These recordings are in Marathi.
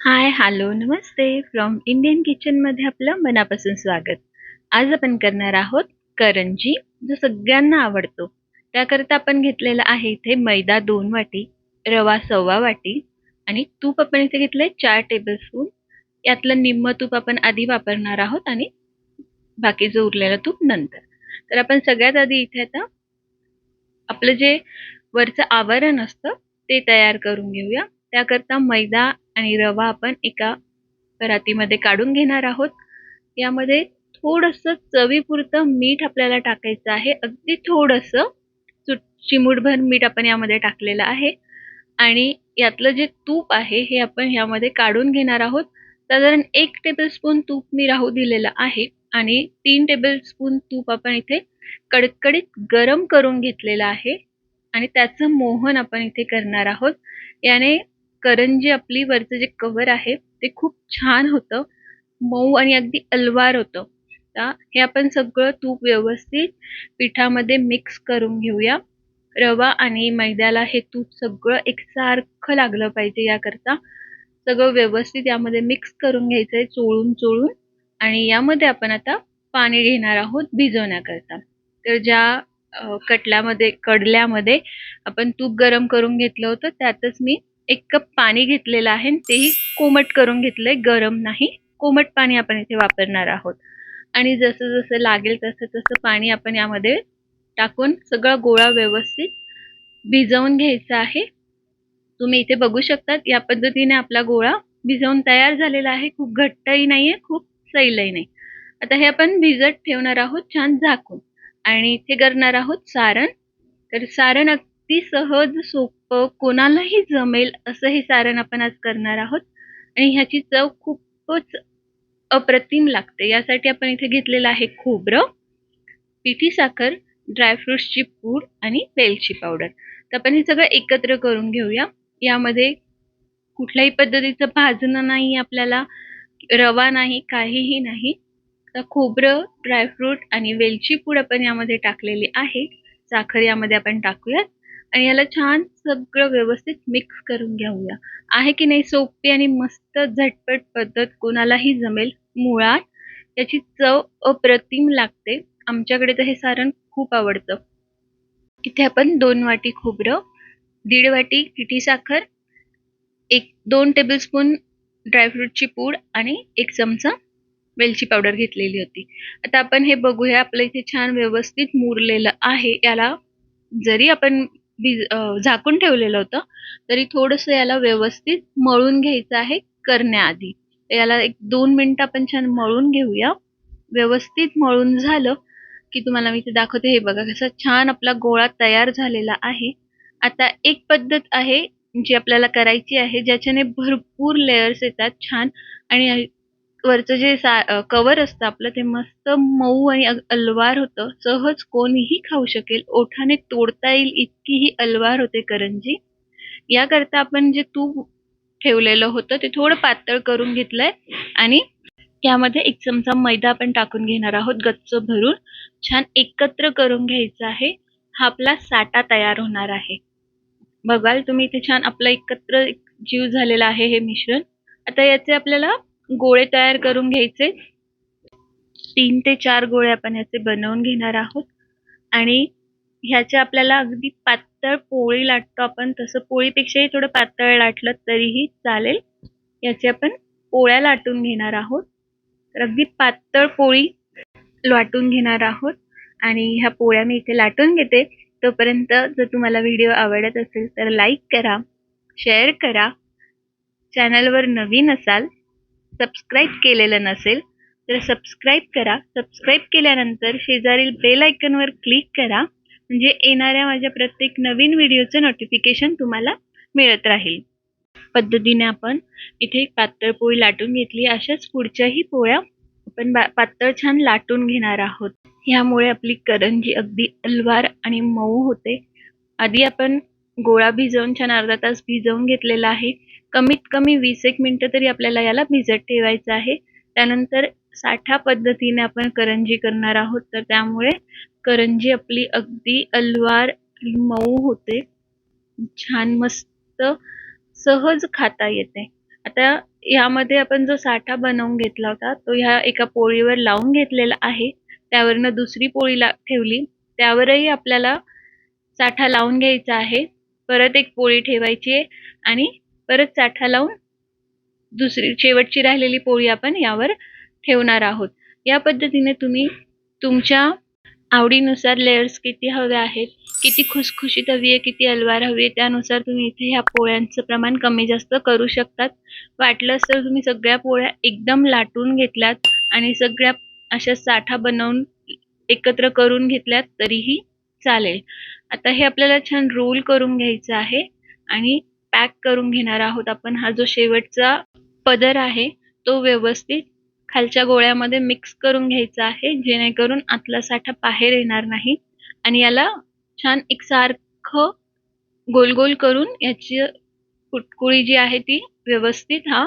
हाय हॅलो नमस्ते. फ्रॉम इंडियन किचनमध्ये आपलं मनापासून स्वागत. आज आपण करणार आहोत करंजी जो सगळ्यांना आवडतो. त्याकरता आपण घेतलेला आहे इथे मैदा दोन वाटी रवा सव्वा वाटी आणि तूप आपण इथे घेतलंय चार टेबलस्पून यातलं निम्म तूप आपण आधी वापरणार आहोत आणि बाकीचं उरलेला तूप नंतर. तर आपण सगळ्यात आधी इथे आता आपलं जे वरचं आवरण असतं ते तयार करून घेऊया. त्याकरता मैदा आणि रवा आपण एका परातीमध्ये काढून घेणार आहोत. यामध्ये थोडंसं चवीपुरतं मीठ आपल्याला टाकायचं आहे. अगदी थोडंसं चिमूटभर मीठ आपण यामध्ये टाकलेलं आहे. आणि यातलं जे तूप आहे हे आपण ह्यामध्ये काढून घेणार आहोत. साधारण एक टेबलस्पून तूप मी राहू दिलेलं आहे. आणि तीन टेबलस्पून तूप आपण इथे कडकडीत गरम करून घेतलेलं आहे. आणि त्याचं मोहन आपण इथे करणार आहोत. याने करंजी आपली वरचं जे कवर आहे ते खूप छान होतं. मऊ आणि अगदी अलवार होतं. हे आपण सगळं तूप व्यवस्थित पिठामध्ये मिक्स करून घेऊया. रवा आणि मैद्याला हे तूप सगळं एकसारखं लागलं पाहिजे याकरता. सगळं व्यवस्थित यामध्ये मिक्स करून घ्यायचं आहे चोळून चोळून. आणि यामध्ये आपण आता पाणी घेणार आहोत भिजवण्याकरता. तर ज्या कटल्यामध्ये कडल्यामध्ये आपण तूप गरम करून घेतलं होतं त्यातच मी एक कप पाणी घेतलेलं आहे तेही कोमट करून घेतलंय गरम नाही. कोमट पाणी आपण इथे वापरणार आहोत. आणि जसं जसं लागेल तसं तसं पाणी आपण यामध्ये टाकून सगळा गोळा व्यवस्थित भिजवून घ्यायचा आहे. तुम्ही इथे बघू शकतात या पद्धतीने आपला गोळा भिजवून तयार झालेला आहे. खूप घट्टही नाहीये खूप सैलही नाही. आता हे आपण भिजत ठेवणार आहोत छान झाकून. आणि इथे करणार आहोत सारण. तर सारण अगदी सहज सोपं कोणालाही जमेल असं हे सारण आपण आज करणार आहोत. आणि ह्याची चव खूपच अप्रतिम लागते. यासाठी आपण इथे घेतलेलं आहे खोबरं पिठी साखर ड्रायफ्रुट्सची पूड आणि वेलची पावडर तर आपण हे सगळं एकत्र करून घेऊया. यामध्ये कुठल्याही पद्धतीचं भाजणं नाही आपल्याला रवा नाही काहीही नाही. तर खोबरं ड्रायफ्रूट आणि वेलची पूड आपण यामध्ये टाकलेली आहे. साखर यामध्ये आपण टाकूयात. आणि याला छान सगळं व्यवस्थित मिक्स करून घेऊया. आहे की नाही सोपी आणि मस्त झटपट पद्धत कोणालाही जमेल मुळात. याची चव अप्रतिम लागते. आमच्याकडे तर हे सारण खूप आवडतं. इथे आपण दोन वाटी खोबरं दीड वाटी किठी साखर एक दोन टेबलस्पून ड्रायफ्रूटची पूड आणि एक चमचा वेलची पावडर घेतलेली होती. आता आपण हे बघूया. आपलं इथे छान व्यवस्थित मुरलेलं आहे. याला जरी आपण भिज झाकून ठेवलेलं होतं. तरी थोडंसं याला व्यवस्थित मळून घ्यायचं आहे करण्याआधी. याला एक दोन मिनिटं आपण छान मळून घेऊया. व्यवस्थित मळून झालं की तुम्हाला मी ते दाखवते. हे बघा कसा छान आपला गोळा तयार झालेला आहे. आता एक पद्धत आहे जी आपल्याला करायची आहे ज्याच्याने भरपूर लेयर्स येतात छान आणि वरचं जे सा कवर असतं आपलं ते मस्त मऊ आणि अलवार होतं. सहज कोणीही खाऊ शकेल. ओठाने तोडता येईल इतकी ही अलवार होते करंजी. याकरता आपण जे तूप ठेवलेलं होतं ते थोडं पातळ करून घेतलंय. आणि यामध्ये एक चमचा मैदा आपण टाकून घेणार आहोत गच्च भरून. छान एकत्र करून घ्यायचं आहे. हा आपला साठा तयार होणार आहे. बघाल तुम्ही इथे छान आपला एकत्र जीव झालेला आहे हे मिश्रण. आता याचे आपल्याला गोळे तयार करून घ्यायचे. तीन ते चार गोळे आपण याचे बनवून घेणार आहोत. आणि ह्याचे आपल्याला अगदी पातळ पोळी लाटतो आपण. तसं पोळीपेक्षाही थोडं पातळ लाटलं तरीही चालेल. याचे आपण पोळ्या लाटून घेणार आहोत. तर अगदी पातळ पोळी लाटून घेणार आहोत. आणि ह्या पोळ्या मी इथे लाटून घेते. तोपर्यंत जर तुम्हाला व्हिडिओ आवडत असेल तर लाईक करा शेअर करा. चॅनलवर नवीन असाल सबस्क्राईब केलेलं नसेल तर सबस्क्राईब करा. सबस्क्राईब केल्यानंतर शेजारील बेल आयकनवर क्लिक करा. म्हणजे येणाऱ्या माझ्या प्रत्येक नवीन व्हिडिओचं नोटिफिकेशन तुम्हाला मिळत राहील. पद्धतीने आपण इथे पातळ पोळी लाटून घेतली. अशाच पुढच्याही पोळ्या आपण पातळ छान लाटून घेणार आहोत. ह्यामुळे आपली करंजी अगदी अलवार आणि मऊ होते. आधी आपण गोळा भिजवून छान अर्धा तास भिजवून घेतलेला आहे. कमीत कमी वीस एक मिनिटं तरी आपल्याला याला भिजत ठेवायचं आहे. त्यानंतर साठा पद्धतीने आपण करंजी करणार आहोत. तर त्यामुळे करंजी आपली अगदी अलवार मऊ होते. छान मस्त सहज खाता येते. आता यामध्ये आपण जो साठा बनवून घेतला होता तो ह्या एका पोळीवर लावून घेतलेला आहे. त्यावरनं दुसरी पोळी ला ठेवली. त्यावरही आपल्याला साठा लावून घ्यायचा आहे. परत एक पोळी ठेवायची आहे आणि परत साठा लावून दुसरी शेवटची राहिलेली पोळी आपण यावर ठेवणार आहोत. या पद्धतीने तुम्ही तुमच्या आवडीनुसार लेयर्स किती हवे आहेत किती खुसखुशीत हवी आहे किती अलवार हवी आहे त्यानुसार तुम्ही इथे ह्या पोळ्यांचं प्रमाण कमी जास्त करू शकतात. वाटलंच तर तुम्ही सगळ्या पोळ्या एकदम लाटून घेतल्यात आणि सगळ्या अशा साठा बनवून एकत्र करून घेतल्यात तरीही चालेल. आता हे आपल्याला छान रोल करून घ्यायचं आहे आणि पॅक करून घेणार आहोत आपण. हा जो शेवटचा पदर आहे तो व्यवस्थित खालच्या गोळ्यामध्ये मिक्स करून घ्यायचा आहे जेणेकरून आतला साठा बाहेर येणार नाही. आणि याला छान एकसारखं गोल गोल करून याची कुटकुळी जी आहे ती व्यवस्थित हा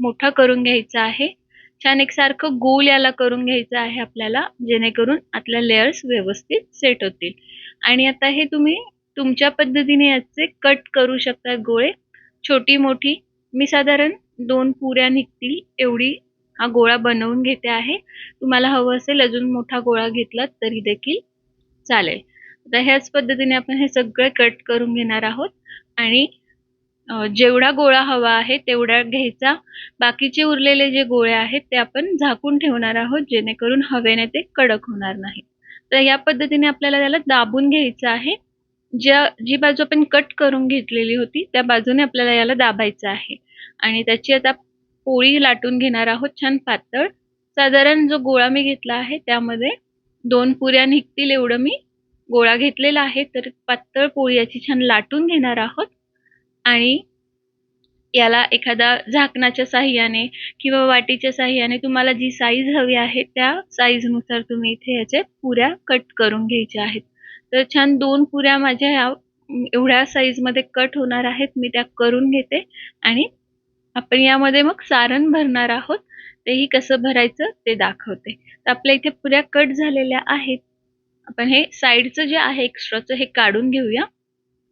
मोठा करून घ्यायचा आहे. छान एकसारखं गोल याला करून घ्यायचं आहे आपल्याला जेणेकरून आतल्या लेयर्स व्यवस्थित सेट होतील. आणि आता हे तुम्ही तुमच्या पद्धतीने याचे कट करू शकता गोळे. छोटी मोठी मी साधारण दोन पुऱ्या निघतील एवढी हा गोळा बनवून घेते आहे. तुम्हाला हवं असेल अजून मोठा गोळा घेतला तरी देखील चालेल. आता ह्याच पद्धतीने आपण हे सगळे कट करून घेणार आहोत. आणि जेवढा गोळा हवा आहे तेवढा घ्यायचा. बाकीचे उरलेले जे गोळे आहेत ते आपण झाकून ठेवणार आहोत जेणेकरून हवेने ते कडक होणार नाही तर या पद्धतीने आपल्याला त्याला दाबून घ्यायचं आहे. ज्या जी बाजू आपण कट करून घेतलेली होती त्या बाजूने आपल्याला याला दाबायचं आहे. आणि त्याची आता पोळी लाटून घेणार आहोत छान पातळ. साधारण जो गोळा मी घेतला आहे त्यामध्ये दोन पुऱ्या निघतील एवढं मी. गोळा घेतलेला आहे तर पातळ पोळी याची छान लाटून घेणार आहोत. आणि याला एखादा झाकणाच्या साह्याने किंवा वाटीच्या साह्याने तुम्हाला जी साईज हवी आहे त्या साईजनुसार तुम्ही इथे याचे पुऱ्या कट करून घ्यायच्या आहेत. तर छान दोन पुऱ्या माझ्या ह्या एवढ्या साईजमध्ये कट होणार आहेत. मी त्या करून घेते. आणि आपण यामध्ये मग सारण भरणार आहोत. तेही कसं भरायचं ते दाखवते. तर आपल्या इथे पुऱ्या कट झालेल्या आहेत. आपण हे साईडचं जे आहे एक्स्ट्राचं हे काढून घेऊया.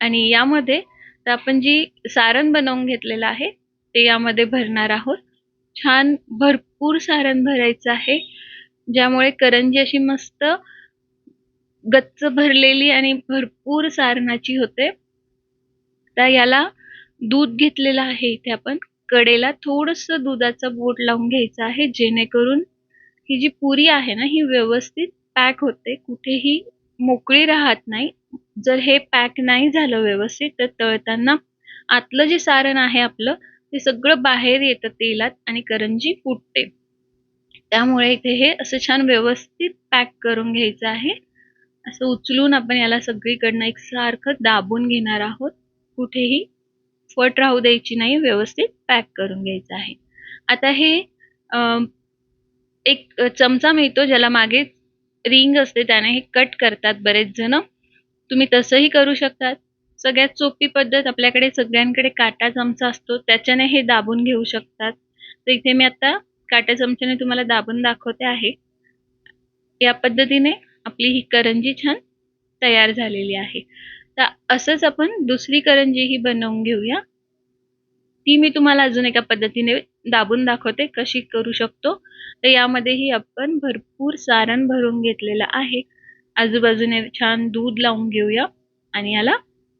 आणि यामध्ये तर आपण जी सारण बनवून घेतलेलं आहे ते यामध्ये भरणार आहोत. छान भरपूर सारण भरायचं आहे. ज्यामुळे करंजी अशी मस्त गच्च भरलेली आणि भरपूर सारणाची होते. तर याला दूध घेतलेलं आहे. इथे आपण कडेला थोडस दुधाचा बोट लावून घ्यायचा आहे. जेणेकरून ही जी पुरी आहे ना ही व्यवस्थित पॅक होते. कुठेही मोकळी राहत नाही. जर हे पॅक नाही झालं व्यवस्थित तर तळताना आतलं जे सारण आहे आपलं ते सगळं बाहेर येतं तेलात आणि करंजी फुटते. त्यामुळे इथे हे असं छान व्यवस्थित पॅक करून घ्यायचं आहे. असं उचलून आपण याला सगळीकडनं एक सारखं दाबून घेणार आहोत. कुठेही फट राहू द्यायची नाही व्यवस्थित पॅक करून घ्यायचं आहे. आता हे एक चमचा मिळतो ज्याला मागे रिंग असते त्याने हे कट करतात बरेच जण. तुम्ही तसंही करू शकतात. सगळ्यात सोपी पद्धत आपल्याकडे सगळ्यांकडे काटा चमचा असतो त्याच्याने हे दाबून घेऊ शकतात. तर इथे मी आता काट्या चमच्याने तुम्हाला दाबून दाखवते आहे. या पद्धतीने आपली ही करंजी छान तयार झालेली आहे. तर असंच आपण दुसरी करंजी ही बनवून घेऊया. ती मी तुम्हाला अजून एका पद्धतीने दाबून दाखवते कशी करू शकतो. तर यामध्येही आपण भरपूर सारण भरून घेतलेलं आहे. आजूबाजूने छान दूध लावून घेऊया आणि याला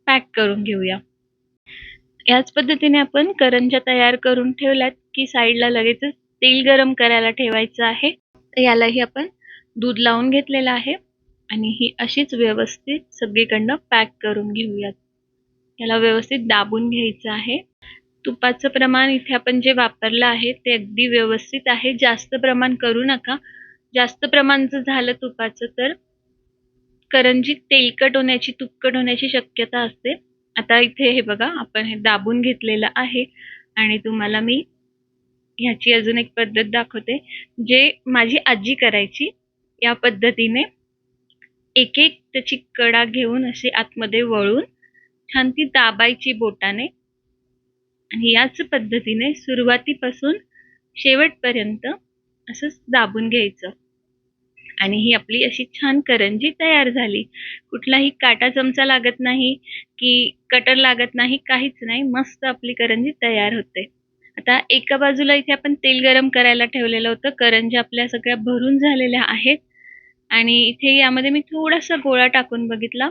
पॅक करून घेऊया. याच पद्धतीने आपण करंजा तयार करून ठेवल्यात की साईडला लगेचच तेल गरम करायला ठेवायचं आहे. तर यालाही आपण दूध लावून घेतलेलं आहे. आणि ही अशीच व्यवस्थित सगळीकडनं पॅक करून घेऊयात. याला व्यवस्थित दाबून घ्यायचं आहे. तुपाचं प्रमाण इथे आपण जे वापरलं आहे ते अगदी व्यवस्थित आहे. जास्त प्रमाण करू नका. जास्त प्रमाणचं झालं तुपाचं तर करंजी तेलकट होण्याची तुपकट होण्याची शक्यता असते. आता इथे हे बघा आपण हे दाबून घेतलेलं आहे. आणि तुम्हाला मी ह्याची अजून एक पद्धत दाखवते. जे माझी आजी करायची या पद्धतीने एक एक त्याची कडा घेऊन अशी आतमध्ये वळून छान ती दाबायची बोटाने. आणि याच पद्धतीने सुरुवातीपासून शेवटपर्यंत असंच दाबून घ्यायचं. आणि ही आपली अशी छान करंजी तयार झाली. कुठलाही काटा चमचा लागत नाही की कटर लागत नाही काहीच नाही मस्त आपली करंजी तयार होते. आता एका बाजूला इथे आपण तेल गरम करायला ठेवलेलं होतं. करंजी आपल्या सगळ्या भरून झालेल्या आहेत. आणि इथे यामध्ये मी थोडासा गोळा टाकून बघितला.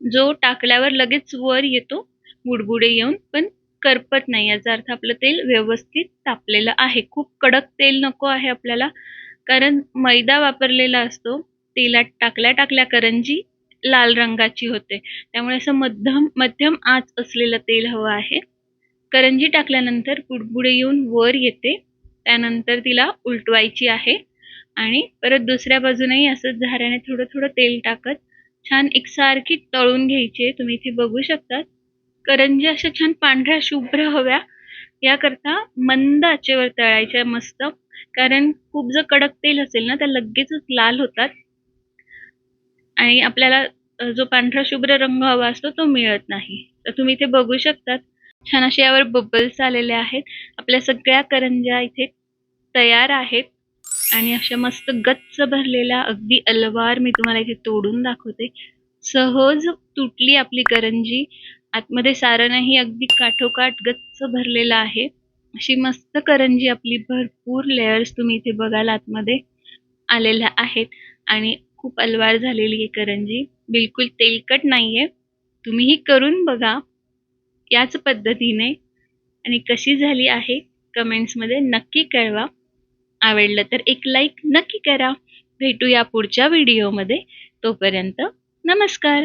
जो टाकल्यावर लगेच वर येतो बुडबुडे येऊन पण करपत नाही. याचा अर्थ आपलं तेल व्यवस्थित तापलेलं आहे. खूप कडक तेल नको आहे आपल्याला. कारण मैदा वापरलेला असतो तेलात टाकल्या टाकल्या करंजी लाल रंगाची होते. त्यामुळे असं मध्यम मध्यम आच असलेलं तेल हवं आहे. करंजी टाकल्यानंतर बुडबुडे येऊन वर येते. त्यानंतर तिला उलटवायची आहे. आणि परत दुसऱ्या बाजूनेही असंच झाऱ्याने थोडं थोडं तेल टाकत छान एकसारखी तळून घ्यायची. तुम्ही इथे बघू शकतात. करंजी अशा छान पांढऱ्या शुभ्र हव्या. याकरता मंद आचेवर तळायच्या मस्त. कारण खूप जर कडक तेल असेल ना तर लगेचच लाल होतात. आणि आपल्याला जो पांढरा शुभ्र रंग हवा असतो तो मिळत नाही. तर तुम्ही इथे बघू शकतात. छान असे यावर बबल्स आलेले आहेत. आपल्या सगळ्या करंज्या इथे तयार आहेत. आणि अशा मस्त गच्च भरलेला अगदी अलवार मी तुम्हाला इथे तोडून दाखवते. सहज तुटली आपली करंजी. आतमध्ये सारणही अगदी काठोकाठ गच्च भरलेला आहे. अशी मस्त करंजी आपली भरपूर लेयर्स तुम्ही इथे बघाल आतमध्ये आलेल्या आहेत. आणि खूप अलवार झालेली आहे करंजी. बिलकुल तेलकट नाहीये. तुम्हीही करून बघा याच पद्धतीने. आणि कशी झाली आहे? कमेंट्समध्ये नक्की कळवा. आवडलं तर एक लाईक नक्की करा. भेटूया पुढच्या व्हिडिओमध्ये तोपर्यंत नमस्कार.